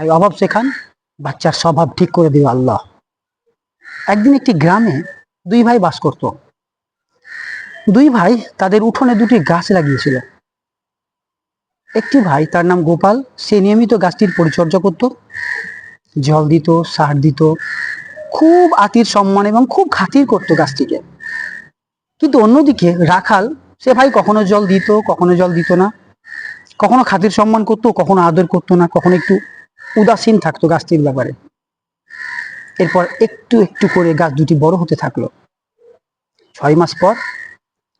তাই অভাব শেখান বাচ্চার স্বভাব ঠিক করে দিও আল্লাহ। একদিন একটি গ্রামে দুই ভাই বাস করত। দুই ভাই তাদের উঠোনে দুটি গাছ লাগিয়েছিল। একটি ভাই তার নাম গোপাল, সে নিয়মিত গাছটির পরিচর্যা করত। জল দিত, সার দিত, খুব আতির সম্মান এবং খুব খাতির করতো গাছটিকে। কিন্তু অন্যদিকে রাখাল, সে ভাই কখনো জল দিত, কখনো জল দিত না। কখনো খাতির সম্মান করতো, কখনো আদর করতো না, কখনো একটু উদাসীন থাকতো গাছটির ব্যাপারে। এরপর একটু একটু করে গাছ দুটি বড় হতে থাকল। ছয় মাস পর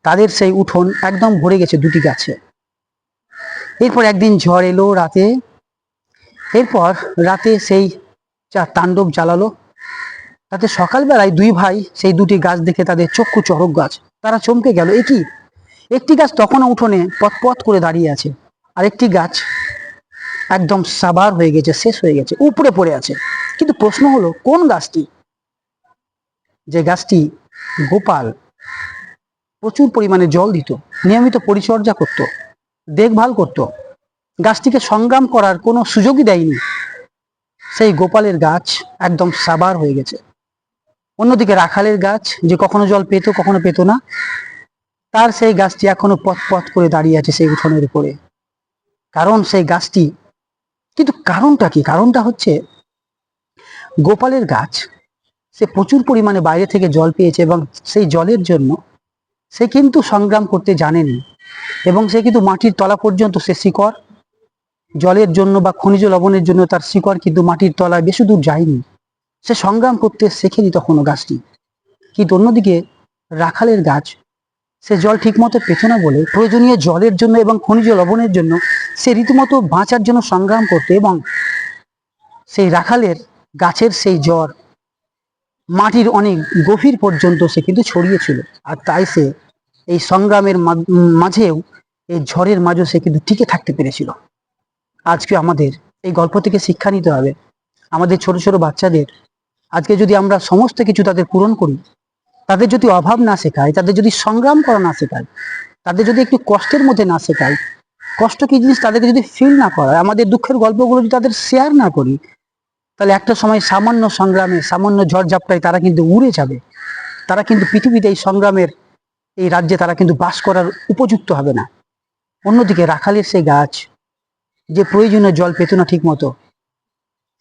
তাদের সেই উঠোন একদম ভরে গেছে দুটি গাছে। এরপর একদিন ঝড় এলো রাতে। এরপর রাতে সেই যা তাণ্ডব জ্বালালো, তাতে সকালবেলায় দুই ভাই সেই দুটি গাছ দেখে তাদের চক্ষু চড়ক গাছ, তারা চমকে গেল, এ কি? একটি গাছ তখনও উঠোনে পথ পথ করে দাঁড়িয়ে আছে আর একটি গাছ একদম সাবার হয়ে গেছে, শেষ হয়ে গেছে, উপরে পড়ে আছে। কিন্তু প্রশ্ন হলো, কোন গাছটি? যে গাছটি গোপাল প্রচুর পরিমাণে জল দিত, নিয়মিত পরিচর্যা করত, দেখভাল করত, গাছটিকে সংগ্রাম করার কোনো সুযোগই দেয়নি, সেই গোপালের গাছ একদম সাবার হয়ে গেছে। অন্যদিকে রাখালের গাছ, যে কখনো জল পেত, কখনো পেত না, তার সেই গাছটি এখনও পথ পথ করে দাঁড়িয়ে আছে সেই উঠোনের উপরে। কারণ সেই গাছটি কিন্তু কারণটা কি? কারণটা হচ্ছে গোপালের গাছ, সে প্রচুর পরিমাণে বাইরে থেকে জল পেয়েছে এবং সেই জলের জন্য সে কিন্তু সংগ্রাম করতে জানেনি এবং সে কিন্তু মাটির তলা পর্যন্ত সে শিকড়, জলের জন্য বা খনিজ লবণের জন্য তার শিকড় কিন্তু মাটির তলায় বেশি দূর যায়নি। সে সংগ্রাম করতে শেখেনি তখনও গাছটি। কিন্তু অন্যদিকে রাখালের গাছ সে জল ঠিকমতো পেত না বলে প্রয়োজনীয় জলের জন্য এবং খনিজ লবণের জন্য সে রীতিমতো বাঁচার জন্য সংগ্রাম করতে এবং সেই রাখালের গাছের সেই জ্বর মাটির অনেক গভীর পর্যন্ত সে কিন্তু ছড়িয়েছিল। আর তাই সে এই সংগ্রামের মাঝেও এই ঝড়ের মাঝেও সে কিন্তু টিকে থাকতে পেরেছিল। আজকে আমাদের এই গল্প থেকে শিক্ষা নিতে হবে। আমাদের ছোট ছোট বাচ্চাদের আজকে যদি আমরা সমস্ত কিছু তাদের পূরণ করি তাদের যদি অভাব না শেখায়, তাদের যদি সংগ্রাম করা না শেখায়, তাদের যদি একটু কষ্টের মধ্যে না শেখায়, কষ্ট কি জিনিস তাদেরকে যদি ফিল না করায়, আমাদের দুঃখের গল্পগুলো যদি তাদের শেয়ার না করি, তাহলে একটা সময় সামান্য সংগ্রামে, সামান্য ঝড়ঝাপটায় তারা কিন্তু উড়ে যাবে। তারা কিন্তু পৃথিবীতে এই সংগ্রামের এই রাজ্যে তারা কিন্তু বাস করার উপযুক্ত হবে না। অন্যদিকে রাখালের সেই গাছ, যে প্রয়োজনীয় জল পেত না ঠিক মতো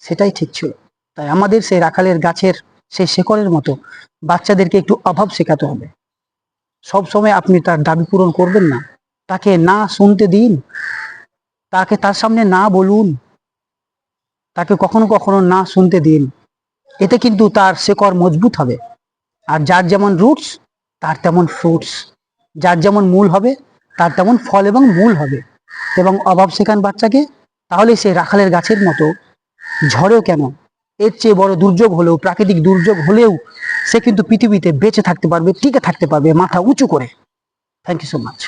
সেটাই ঠিক ছিল। তাই আমাদের সেই রাখালের গাছের সেই শেকড়ের মতো। বাচ্চাদেরকে একটু অভাব শেখাতে হবে। সব সময় আপনি তার দাবি পূরণ করবেন না। তাকে না শুনতে দিন। তাকে তার সামনে না বলুন। তাকে কখনো কখনো না শুনতে দিন। এতে কিন্তু তার শেকড় মজবুত হবে। আর যার যেমন রুটস তার তেমন ফ্রুটস যার যেমন মূল হবে, তার তেমন ফল এবং মূল হবে। এবং অভাব শেখান বাচ্চাকে, তাহলে সে রাখালের গাছের মতো ঝড়েও কেন? এর চেয়ে বড় দুর্যোগ হলেও, প্রাকৃতিক দুর্যোগ হলেও সে কিন্তু পৃথিবীতে বেঁচে থাকতে পারবে, টিকে থাকতে পারবে মাথা উঁচু করে। Thank you so much